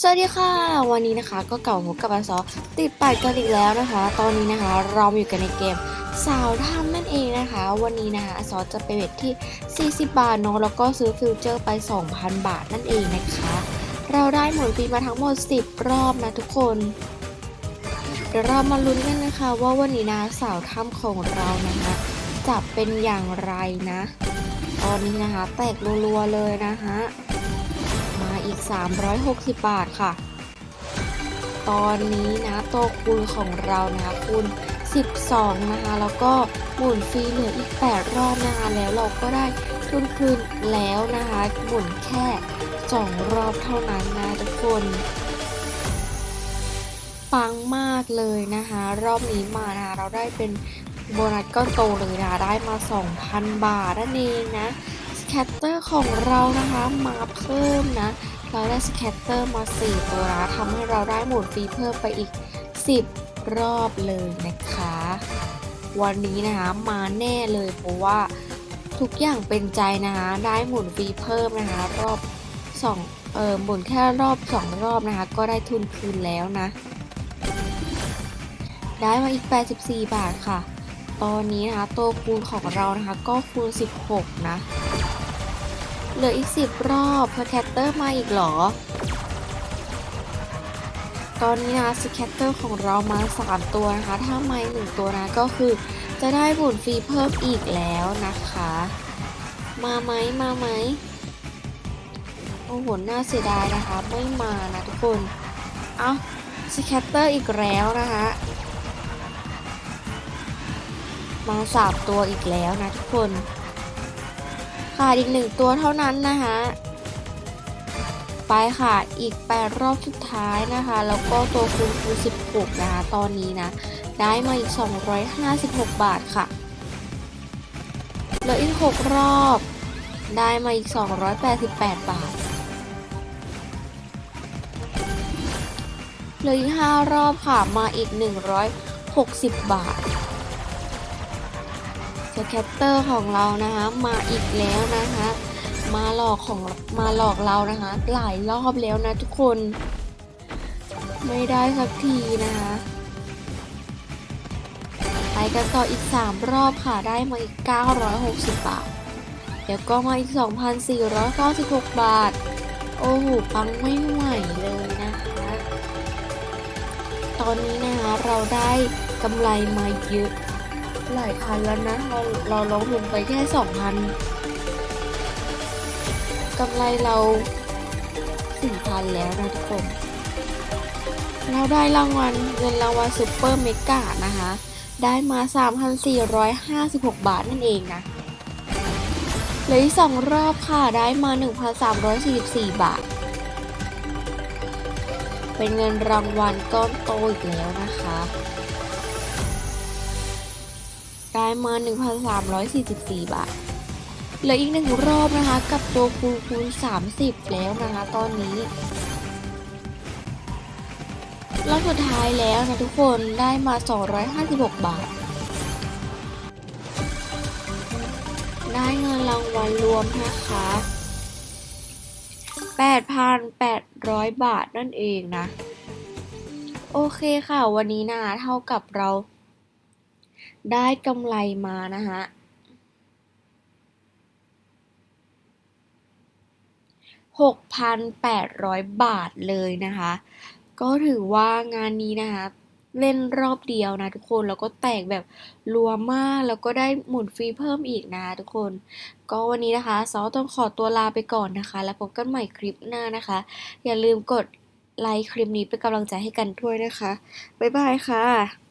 สวัสดีค่ะ วันนี้นะคะก็เก่าพบกับอาซอติดปัดกันอีกแล้วนะคะ ตอนนี้นะคะเราอยู่กันในเกมสาวถ้ำนั่นเองนะคะ วันนี้นะคะอาซอจะไปเวทที่ 40 บาทเนาะแล้วก็ซื้อฟิวเจอร์ไป 2,000 บาทนั่นเองนะคะ เราได้หมุนฟรีมาทั้งหมด 10 รอบนะทุกคนเดี๋ยวเรามาลุ้นกันนะคะ ว่าวันนี้นะสาวถ้ำของเรานะคะจะเป็นอย่างไรนะ ตอนนี้นะคะแตกรัวๆเลยนะคะ อีก 360 บาทค่ะ ตอนนี้นะโตคูณของเรานะคะคูณ12 นะคะ แล้วก็หมุนฟรีเหลืออีก 8 รอบนะคะ แล้วเราก็ได้ทุนคืนแล้วนะคะ หมุนแค่ 2 รอบเท่านั้นนะทุกคน ปังมากเลยนะคะ รอบนี้มานะคะ เราได้เป็นโบนัสก้อนโตเลยนะคะได้มา 2,000 บาทนั่นเองนะ สแคตเตอร์ของเรานะคะ มาเพิ่มนะ เราได้สแคตเตอร์มา 4 ตัวนะทำให้เราได้หมุนฟรีเพิ่มไปอีก 10 รอบเลยนะคะ วันนี้นะคะมาแน่เลยเพราะว่าทุกอย่างเป็นใจนะคะได้หมุนฟรีเพิ่มนะคะ รอบ2เออหมุนแค่รอบ 2 รอบนะคะ ก็ได้ทุนคืนแล้วนะ ได้มาอีก 84 บาทค่ะ ตอนนี้นะคะตัวคูณของเรานะคะก็คูณ 16 นะ เหลืออีก10รอบสแคตเตอร์มาอีกเหรอ ตอนนี้นะสแคตเตอร์ของเรามา 3 ตัวนะคะ ถ้าไม่1ตัวนะก็คือ จะได้บุญฟรีเพิ่มอีกแล้วนะคะ มาไหมมาไหมโอ้โหน่าเสียดายนะคะ ไม่มานะทุกคน เอาสแคตเตอร์อีกแล้วนะคะมาสามตัวอีกแล้วนะทุกคน ขาดอีกหนึ่งตัวเท่านั้นนะคะไปค่ะอีก 8 รอบสุดท้ายนะคะ แล้วก็ตัวคูณคูณ16 นะคะ ตอนนี้นะ ได้มาอีก 256 บาทค่ะเหลืออีก 6 รอบ ได้มาอีก 288 บาทเหลืออีก 5 รอบค่ะ มาอีก 160 บาท สแคตเตอร์ของเรานะคะ มาอีกแล้วนะคะ มาหลอกของมาหลอกเรานะคะ หลายรอบแล้วนะทุกคน ไม่ได้สักทีนะคะไปกันต่ออีก 3 รอบค่ะได้มาอีก 960 บาท เดี๋ยวก็มาอีก 2,496 บาท โอ้โหปังไม่ไหวเลยนะคะ ตอนนี้นะคะเราได้กำไรมาเยอะ หลายพันแล้วนะ เราเราลงทุนไปแค่สองพันกำไรเราสี่พันแล้วนะทุกคน เราได้รางวัลเงินรางวัลซูเปอร์เมกานะคะ ได้มา 3,456 บาทนั่นเองนะเหลืออีกสองรอบค่ะ ได้มา 1,344 บาท เป็นเงินรางวัลก้อนโตอีกแล้วนะคะ ได้มา 1,344 บาท เหลืออีกหนึ่งรอบนะคะ กับตัวคูณคูณ 30 แล้วนะคะ ตอนนี้รอบสุดท้ายแล้วนะทุกคนได้มา 256 บาท ได้เงินรางวัลรวมนะคะ 8,800 บาทนั่นเองนะ โอเคค่ะ วันนี้นะเท่ากับเรา ได้กำไรมานะคะ6,800 บาทเลยนะคะ ก็ถือว่างานนี้นะคะ เล่นรอบเดียวนะทุกคน แล้วก็แตกแบบรัวมาก แล้วก็ได้หมุนฟรีเพิ่มอีกนะทุกคน ก็วันนี้นะคะซอต้องขอตัวลาไปก่อนนะคะ แล้วพบกันใหม่คลิปหน้านะคะ อย่าลืมกดไลค์คลิปนี้เป็นกำลังใจให้กันด้วยนะคะ บ๊ายบายค่ะ